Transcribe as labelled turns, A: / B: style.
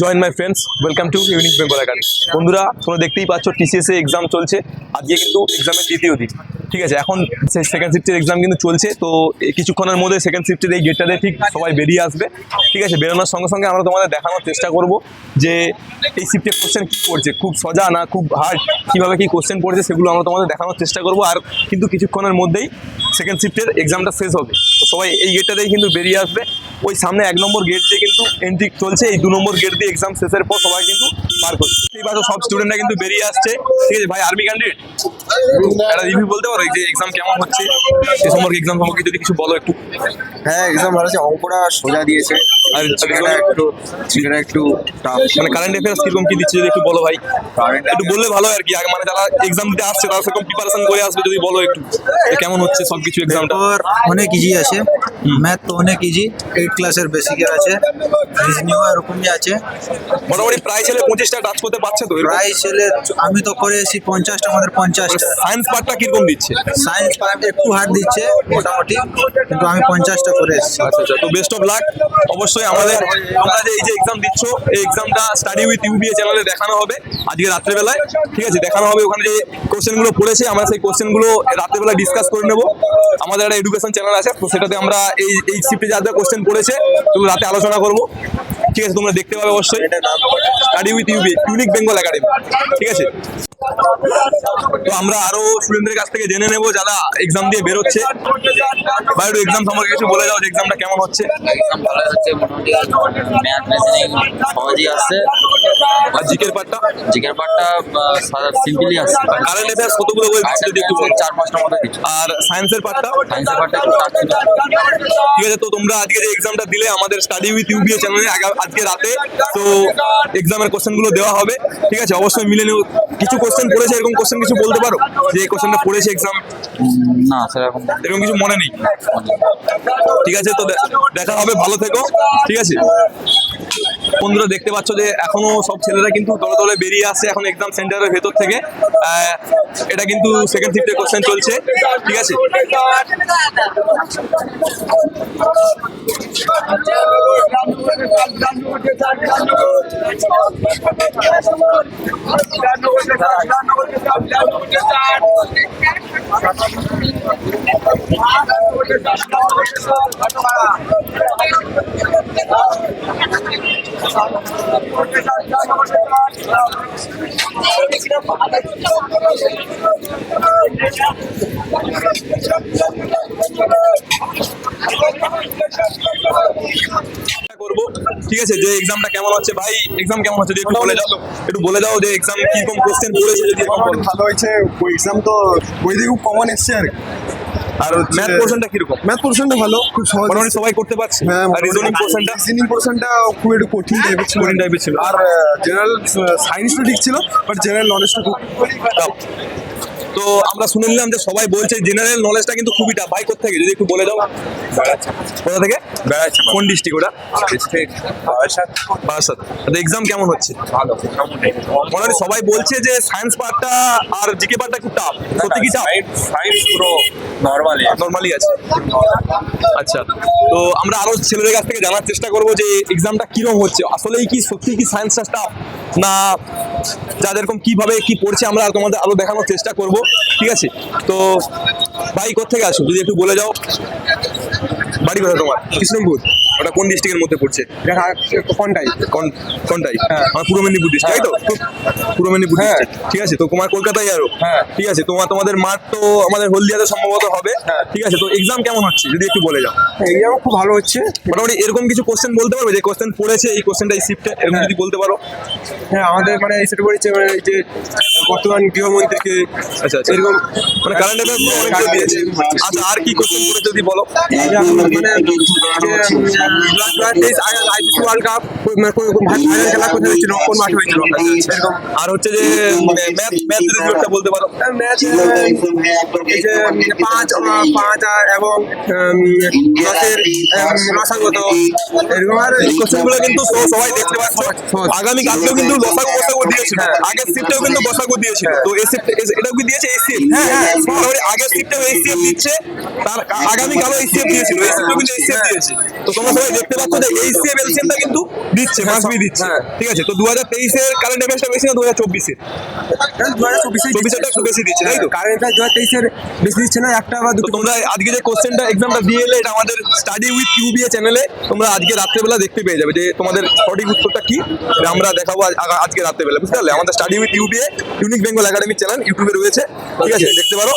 A: Join my friends welcome to Unique Bengal Academy বন্ধুরা, তোমরা দেখতেই পাচ্ছ টিসিএস এক্সাম চলছে। আজকে কিন্তু এক্সামের দ্বিতীয় দিন। ঠিক আছে, এখন সেকেন্ড শিফটের এক্সাম কিন্তু চলছে। তো কিছুক্ষণের মধ্যে সেকেন্ড শিফটের এই গেটটাতে ঠিক সবাই বেরিয়ে আসবে। ঠিক আছে, বেরোনোর সঙ্গে সঙ্গে আমরা তোমাদের দেখানোর চেষ্টা করব যে, এই শিফটের কোশ্চেন কী করছে? খুব সোজা না খুব হার্ড কীভাবে কী কোশ্চেন পড়ছে সেগুলো আমরা তোমাদের দেখানোর চেষ্টা করব। আর কিন্তু কিছুক্ষণের মধ্যেই সেকেন্ড শিফটের এক্সামটা শেষ হবে। তো সবাই এই গেটটাতেই কিন্তু বেরিয়ে আসবে। ওই সামনে এক নম্বর গেট দিয়ে কিন্তু এন্ট্রি চলছে। এই দু নম্বর গেট দিয়ে এক্সাম শেষের পর সবাই কিন্তু পার করছে। এই সব স্টুডেন্টরা কিন্তু বেরিয়ে আসছে। ঠিক আছে, ভাই আর্মি ক্যান্ডিডেট একটা রিভিউ বলতে পারো যে এক্সাম কেমন হচ্ছে? সে সম্পর্কে এক্সাম সম্পর্কে যদি কিছু বলো একটু।
B: হ্যাঁ এক্সাম ভালো আছে অঙ্কটা সোজা দিয়েছে।
A: আর
B: সেখানে একটু সেখানে একটু টাফ
A: মানে কারেন্ট অ্যাফেয়ার্স কীরকম কি দিচ্ছে যদি একটু বলো ভাই? একটু বললে ভালো আর কি। আগে মানে যারা এক্সাম দিতে আসছে তারা সেরকম প্রিপারেশন করে আসবে যদি বলো একটু। কেমন হচ্ছে সব কিছু এক্সামটা
C: পেপার অনেক ইজি আছে। ম্যাথ তো অনেক ইজি এইট ক্লাসের বেসিকের আছে। রিজনিংও এরকমই আছে।
A: মোটামুটি প্রায় ছেলে পঁচিশটা টাচ করতে পারছে তো
C: প্রায় ছেলে আমি তো করে এসেছি পঞ্চাশটা আমাদের পঞ্চাশটা।
A: সায়েন্স পার্টটা কীরকম দিচ্ছে?
C: সায়েন্স পার্ট একটু হার্ড দিচ্ছে মোটামুটি। কিন্তু আমি পঞ্চাশটা করে এসেছি।
A: আচ্ছা আচ্ছা। তো বেস্ট অফ লাক অবশ্যই আমাদের আমরা যে এই যে এক্সাম দিচ্ছ, এই এক্সামটা স্টাডি উইথ ইউবিএ চ্যানেলে দেখানো হবে আজকে রাত্রেবেলায়। ঠিক আছে, দেখানো হবে ওখানে যে কোশ্চেনগুলো পড়েছে, আমরা সেই কোশ্চেনগুলো রাত্রেবেলায় ডিসকাস করে নেব। আমাদের একটা এডুকেশন চ্যানেল আছে, তো সেটাতে আমরা এই এই শিফটে যা যা কোশ্চেন পড়েছে, সেগুলো রাতে আলোচনা করব। ঠিক আছে, তোমরা দেখতে পাবে অবশ্যই। Study with UB Unique Bengal Academy ঠিক আছে? তো আমরা আরও স্টুডেন্টদের কাছ থেকে জেনে নেব যারা এক্সাম দিয়ে বেরোচ্ছে। বা একটু এক্সাম সম্পর্কে কিছু বলে দাও যে এক্সামটা কেমন হচ্ছে।
D: এক্সাম ভালো হচ্ছে মোটামুটি ম্যাথ রিজনিং সহজই আসছে।
A: আর জিকের পার্টটা
D: জিকের পার্টটা সিম্পলি আসছে।
A: কারেন্ট অ্যাফেয়ার্স কতগুলো বই দিচ্ছে যদি একটু
D: চার পাঁচটার মতো
A: আর সায়েন্সের পার্টটা
D: সায়েন্সের পার্টটা একটু টাফ ছিল
A: ঠিক আছে তো তোমরা আজকে যে এক্সামটা দিলে আমাদের স্টাডি উইথ ইউবিএ চ্যানেলে আজকে রাতে। তো এক্সামের কোশ্চেনগুলো দেওয়া হবে। ঠিক আছে অবশ্যই মিলে নেব কিছু কোশ্চেন পড়েছে এরকম কোশ্চেন কিছু বলতে পারো? যে এই কোশ্চেনটা পড়েছে এক্সাম
D: না সেরকম
A: এরকম কিছু মনে নেই? ঠিক আছে তো দেখা হবে ভালো থেকো ঠিক আছে? বন্ধুরা দেখতে পাচ্ছ যে এখনও সব ছেলেরা কিন্তু দলে দলে বেরিয়ে আসছে এখন এক্সাম সেন্টারের ভেতর থেকে। এটা কিন্তু সেকেন্ড শিফটের কোশ্চেন চলছে ঠিক আছে? করব ঠিক আছে? যে এক্সামটা কেমন হচ্ছে? ভাই এক্সাম কেমন হচ্ছে? একটু বলে দাও একটু বলে দাও যে এক্সাম কীরকম কোশ্চেন পড়েছে যদি
B: ভালো হয়েছে ওই এক্সাম তো বই দিয়ে খুব কমন এসছে আর।
A: আর ম্যাথ পোর্শনটা কীরকম?
B: ম্যাথ পোর্শনটা ভালো খুব সহজ
A: মোটামুটি সবাই করতে পারছে।
B: হ্যাঁ
A: আর রিজনিং পোর্শনটা
B: রিজনিং পোর্শনটা খুব একটু কঠিন টাইপের ছিল।
A: কঠিন এর ছিল।
B: আর জেনারেল সায়েন্সটা ঠিক ছিল বাট জেনারেল নলেজটা খুব
A: তো আমরা শুনে নিলাম যে সবাই বলছে জেনারেল নলেজটা কিন্তু খুবই টাফ ভাই থেকে যদি একটু বলে দাও। কোথা থেকে? বেড়াচ্ছে কোন ডিস্ট্রিক্ট ওটা? বারাসাত। তো এক্সাম কেমন হচ্ছে?
D: ভালো
A: মোটামুটি সবাই বলছে যে সায়েন্স পার্টটা আর জিকে পার্টটা খুব টাফ সত্যি কি টাফ
D: সায়েন্স পুরো নর্মালি
A: নর্মালি আছে। আচ্ছা তো আমরা আরও ছেলেদের কাছ থেকে জানার চেষ্টা করব যে এক্সামটা কীরকম হচ্ছে। আসলেই কি সত্যি কি সায়েন্সটা টাফ না যাদের এরকম কীভাবে কি পড়ছে আমরা তোমাদের আরও দেখানোর চেষ্টা করব, ঠিক আছে? তো ভাই কোথেকে আসো যদি একটু বলে যাও। বাড়ি কোথায় তোমার? কৃষ্ণপুর ওটা কোন ডিস্ট্রিক্টের মধ্যে পড়ছে?
B: কোনটাই?
A: কোন কোনটাই? আমার পূর্ব মেদিনীপুর ডিস্ট্রিক্ট তাই তো? পূর্ব মেদিনীপুর
B: হ্যাঁ।
A: ঠিক আছে তো তোমার কলকাতায় আরও।
B: হ্যাঁ।
A: ঠিক আছে তোমার তোমাদের মাঠ তো আমাদের হলদিয়াতে সম্ভবত হবে। ঠিক আছে তো এক্সাম কেমন হচ্ছে? যদি একটু বলে যাও।
B: এক্সাম খুব ভালো হচ্ছে।
A: মোটামুটি এরকম কিছু কোশ্চেন বলতে পারবে? যে কোশ্চেন পড়েছে এই কোশ্চেনটা এই শিফটে এরকম যদি বলতে পারো।
B: হ্যাঁ আমাদের মানে এই সেটা পড়েছে মানে এই যে বর্তমান গৃহমন্ত্রীকে
A: আচ্ছা আচ্ছা। এরকম মানে কারেন্ট দিয়েছে আচ্ছা আর কি কোশ্চেন পড়েছে যদি বলো?
B: আইসিসি ওয়ার্ল্ড কাপ ফাইনাল খেলা কোথায় হয়েছিল? কোন মাঠে হয়েছিল?
A: আর হচ্ছে যে যদি বলতে পারো।
B: ম্যাচ পাঁচ পাঁচ আর এবং দশের রসাগত এরকম। আর
A: কোশ্চেনগুলো কিন্তু সবাই দেখতে পাচ্ছে। আগামী কালকেও কিন্তু লসাগু বসাগু দিয়েছিল আগের কিন্তু বসাগু একবার দিয়েছিল। তো এটাও কি দিয়েছে?
B: হ্যাঁ, হ্যাঁ।
A: মোটামুটি আগের দিচ্ছে তার দিয়েছিল। কিন্তু দিয়েছে। তো তোমরা সবাই দেখতে পাচ্ছ যে এইচসিএফ এলসিএমটা কিন্তু দিচ্ছে মাসবি দিচ্ছে।
B: হ্যাঁ।
A: ঠিক আছে তো দু হাজার তেইশের কারেন্ট অ্যাফেয়ার্সটা বেশি না দু হাজার চব্বিশের
B: দু হাজার চব্বিশে
A: চব্বিশেরটা একটু বেশি দিচ্ছে তাই তো?
B: কারেন্ট দু হাজার তেইশের বেশি দিচ্ছে না একটা বা দুটো
A: তোমরা আজকে যে কোশ্চেনটা এক্সামটা দিয়ে এলে এটা আমাদের স্টাডি উইথ ইউবিএ চ্যানেলে তোমরা আজকে রাত্রেবেলা দেখতে পেয়ে যাবে যে তোমাদের সঠিক উত্তরটা কি। আমরা দেখাবো আজকে রাত্রেবেলা বুঝতে পারলে? আমাদের study with UBA Unique Bengal Academy channel ইউটিউবে রয়েছে। ঠিক আছে দেখতে পারো।